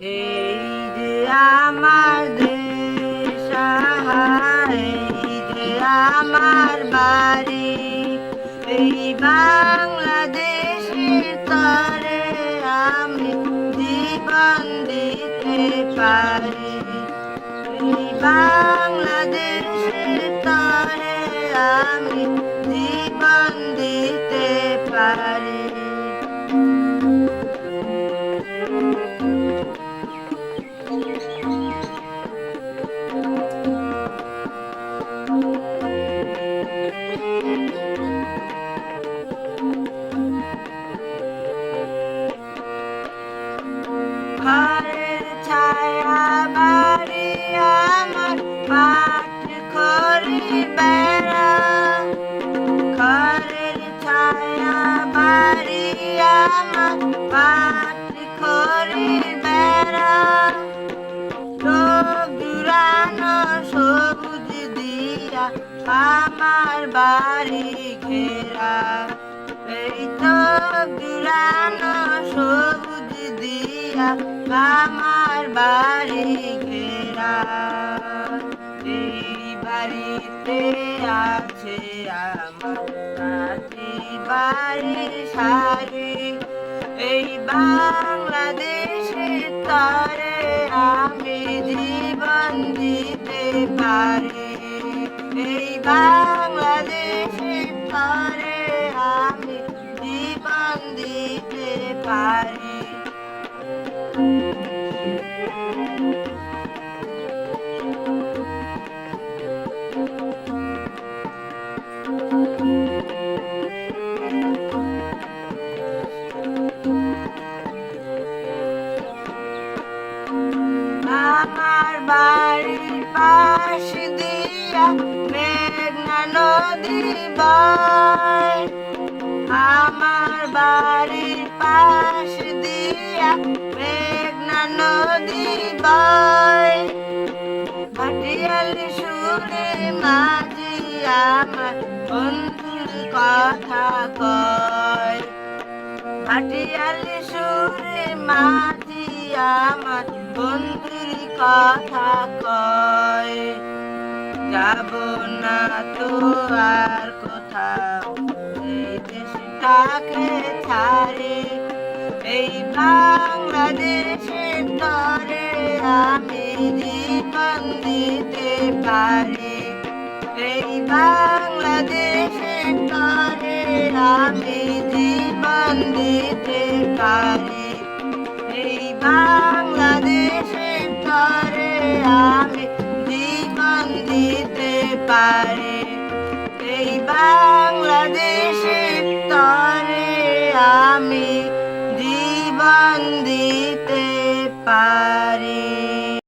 এই যে আমার দেশ এই যে আমার বাড়ি, এই বাংলাদেশের তরে আমি জীবন দিতে পারি। এই বাংলাদেশের তরে আমি ঘরের ছায়া বাড়ি আমার পাট খড়ি বেড়া ঘরের ছায়া বাড়ি আমার বেড়া ঘেরা এই চোখ জুড়ানো সবুজ দিয়া আমার বাড়ি ঘেরা। এই বাড়িতে আছে আমার বাড়ির শাড়ি। এই বাংলাদেশের তরে আমি জীবন দিতে পারি। এই বাংলাদেশের তরে আমি জীবন দিতে পারি। আমার বাড়ির পাশ দিয়া মেঘনা নদী বয় নদী বয় ভাটিয়াল সুরে মাঝি কথা কয়। ভাটিয়াল সুরে মাঝি আমার কথা কয়। যাব না তো এই বাংলাদেশের তরে আমি জীবন দিতে পারি। এই বাংলাদেশের তরে আমি জীবন দিতে পারি। এই বাংলাদেশের তরে আমি জীবন দিতে পারি। এই বাংলাদেশের তরে আমি জীবন দিতে পারি।